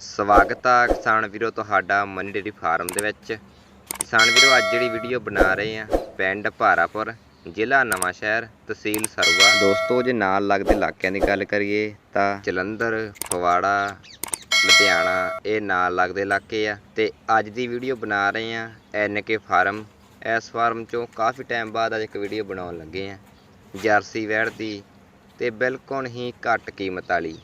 ਸਵਾਗਤ ਆ ਕਿਸਾਨ ਵੀਰੋ ਤੁਹਾਡਾ ਮਨੀ ਡੇਰੀ ਫਾਰਮ ਦੇ ਵਿੱਚ। ਕਿਸਾਨ ਵੀਰੋ, ਅੱਜ ਜਿਹੜੀ ਵੀਡੀਓ ਬਣਾ ਰਹੇ ਆ, ਪਿੰਡ ਭਾਰਾਪੁਰ, ਜ਼ਿਲ੍ਹਾ ਨਵਾਂ ਸ਼ਹਿਰ, ਤਹਿਸੀਲ ਸਰਵਾ ਦੋਸਤੋ, ਜੇ ਨਾਲ ਲੱਗਦੇ ਇਲਾਕਿਆਂ ਦੀ ਗੱਲ ਕਰੀਏ, ਤਾਂ ਜਲੰਧਰ ਫਵਾੜਾ ਲੁਧਿਆਣਾ, ਇਹ ਨਾਲ ਲੱਗਦੇ ਇਲਾਕੇ ਆ। ਤੇ ਅੱਜ ਦੀ ਵੀਡੀਓ ਬਣਾ ਰਹੇ ਆ ਐਨਕੇ ਫਾਰਮ ਇਸ ਫਾਰਮ ਚੋਂ ਕਾਫੀ ਟਾਈਮ ਬਾਅਦ ਅੱਜ ਇੱਕ ਵੀਡੀਓ ਬਣਾਉਣ ਲੱਗੇ ਆ। ਜਰਸੀ ਵੈੜ ਦੀ ਤੇ ਬਿਲਕੁਲ ਹੀ ਘੱਟ ਕੀਮਤ ਵਾਲੀ।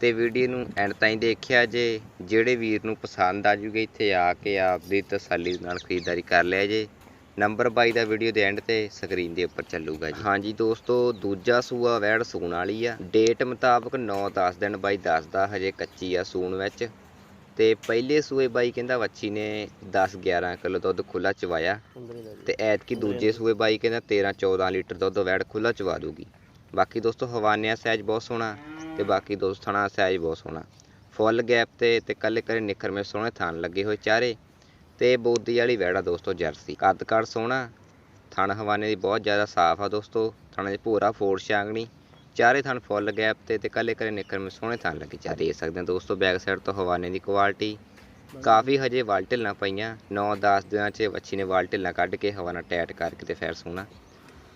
ਤੇ ਵੀਡੀਓ ਨੂੰ ਐਂਡ ਤਾਈਂ ਦੇਖਿਆ ਜੇ, ਜਿਹੜੇ ਵੀਰ ਨੂੰ ਪਸੰਦ ਆ ਜੂਗੇ ਇੱਥੇ ਆ ਕੇ ਆਪ ਦੀ ਤਸੱਲੀ ਨਾਲ ਖਰੀਦਦਾਰੀ ਕਰ ਲਿਆ ਜੇ। ਨੰਬਰ 22 ਦਾ ਵੀਡੀਓ ਦੇ ਐਂਡ ਤੇ ਸਕਰੀਨ ਦੇ ਉੱਪਰ ਚੱਲੂਗਾ ਜੀ। ਹਾਂਜੀ ਦੋਸਤੋ, ਦੂਜਾ ਸੂਆ ਵੈੜ ਸੂਣ ਵਾਲੀ ਆ। ਡੇਟ ਮੁਤਾਬਕ 9-10 ਦਿਨ ਬਾਈ ਦੱਸਦਾ ਹਜੇ ਕੱਚੀ ਆ ਸੂਣ ਵਿੱਚ। ਤੇ ਪਹਿਲੇ ਸੂਏ ਬਾਈ ਕਹਿੰਦਾ ਵੱਛੀ ਨੇ 10-11 ਕਿਲੋ ਦੁੱਧ ਖੁੱਲਾ ਚਵਾਇਆ। ਤੇ ਐਤਕੀ ਦੂਜੇ ਸੂਏ ਬਾਈ ਕਹਿੰਦਾ 13-14 ਲੀਟਰ ਦੁੱਧ ਵੈੜ ਖੁੱਲਾ ਚਵਾ ਦੂਗੀ। ਬਾਕੀ ਦੋਸਤੋ, ਹਵਾਨਿਆ ਸਾਈਜ਼ ਬਹੁਤ ਸੋਹਣਾ। ਤੇ ਬਾਕੀ ਦੋਸਤ ਥਣਾ ਸਾਈਜ਼ ਬਹੁਤ ਸੋਹਣਾ। ਫੁੱਲ ਗੈਪ ਤੇ ਤੇ ਕੱਲੇ ਕੱਲੇ ਨਿਖਰ ਮੇ ਸੋਹਣੇ ਥਣ ਲੱਗੇ ਹੋਏ ਚਾਰੇ। ਤੇ ਬੋਦੀ ਵਾਲੀ ਵੈੜਾ ਦੋਸਤੋ, ਜਰਸੀ। ਕੱਦ ਕੱਦ ਸੋਹਣਾ, ਥਣ ਹਵਾਨੇ ਦੀ ਬਹੁਤ ਜ਼ਿਆਦਾ ਸਾਫ਼ ਆ ਦੋਸਤੋ। ਥਣ ਦੇ ਭੂਰਾ ਫੋੜ ਛਾਂਗਣੀ। ਚਾਰੇ ਥਣ ਫੁੱਲ ਗੈਪ ਤੇ ਤੇ ਕੱਲੇ ਕੱਲੇ ਨਿਖਰ ਮੇ ਸੋਹਣੇ ਥਣ ਲੱਗੇ ਚਾਰੇ। ਦੇਖ ਸਕਦੇ ਹੋ ਦੋਸਤੋ, ਬੈਕ ਸਾਈਡ ਤੋਂ ਹਵਾਨੇ ਦੀ ਕੁਆਲਿਟੀ। ਕਾਫੀ ਹਜੇ ਵਾਲ ਢਿੱਲਾਂ ਪਈਆਂ। 9-10 ਦਿਨਾਂ 'ਚ ਵੱਛੀ ਨੇ ਵਾਲ ਢਿੱਲਾਂ ਕੱਢ ਕੇ ਹਵਾਨਾ ਟੈਟ ਕਰਕੇ ਤੇ ਫੇਰ ਸੋਹਣਾ।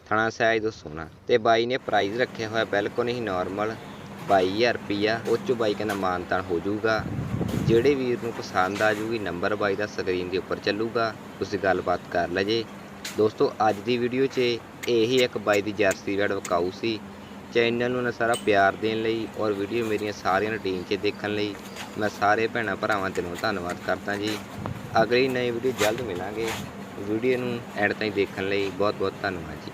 ਥਣਾ ਸਾਈਜ਼ ਦੋ ਸੋਹਣਾ। ਤੇ ਬਾਈ ਨੇ ਪ੍ਰਾਈਜ਼ ਰੱਖਿਆ ਹੋਇਆ ਬਿਲਕੁਲ ਹੀ ਨਾਰਮਲ 22000 ਰੁਪਿਆ ਉਹ 'ਚੋਂ ਬਾਈਕ ਕਹਿੰਦਾ ਮਾਨਤਾਨ ਹੋ ਜਾਊਗਾ। ਜਿਹੜੇ ਵੀਰ ਨੂੰ ਪਸੰਦ ਆ ਜੂਗੀ ਨੰਬਰ ਬਾਈ ਦਾ ਸਕਰੀਨ ਦੇ ਉੱਪਰ ਚੱਲੂਗਾ। ਤੁਸੀਂ ਗੱਲਬਾਤ ਕਰ ਲਜੇ ਦੋਸਤੋ, ਅੱਜ ਦੀ ਵੀਡੀਓ 'ਚ ਇਹੀ ਇੱਕ ਬਾਈ ਦੀ ਜਰਸੀ ਵੈੜ ਵਿਕਾਊ ਸੀ। ਚੈਨਲ ਨੂੰ ਨਾ ਸਾਰਾ ਪਿਆਰ ਦੇਣ ਲਈ ਔਰ ਵੀਡੀਓ ਮੇਰੀਆਂ ਸਾਰੀਆਂ ਰੂਟੀਨ 'ਚ ਦੇਖਣ ਲਈ ਮੈਂ ਸਾਰੇ ਭੈਣਾਂ ਭਰਾਵਾਂ ਦਿਲੋਂ ਧੰਨਵਾਦ ਕਰਦਾ ਜੀ। ਅਗਲੀ ਨਈ ਵੀਡੀਓ ਜਲਦ ਮਿਲਾਂਗੇ। ਵੀਡੀਓ ਨੂੰ ਐਂਡ ਤਾਈਂ ਦੇਖਣ ਲਈ ਬਹੁਤ ਬਹੁਤ ਧੰਨਵਾਦ ਜੀ।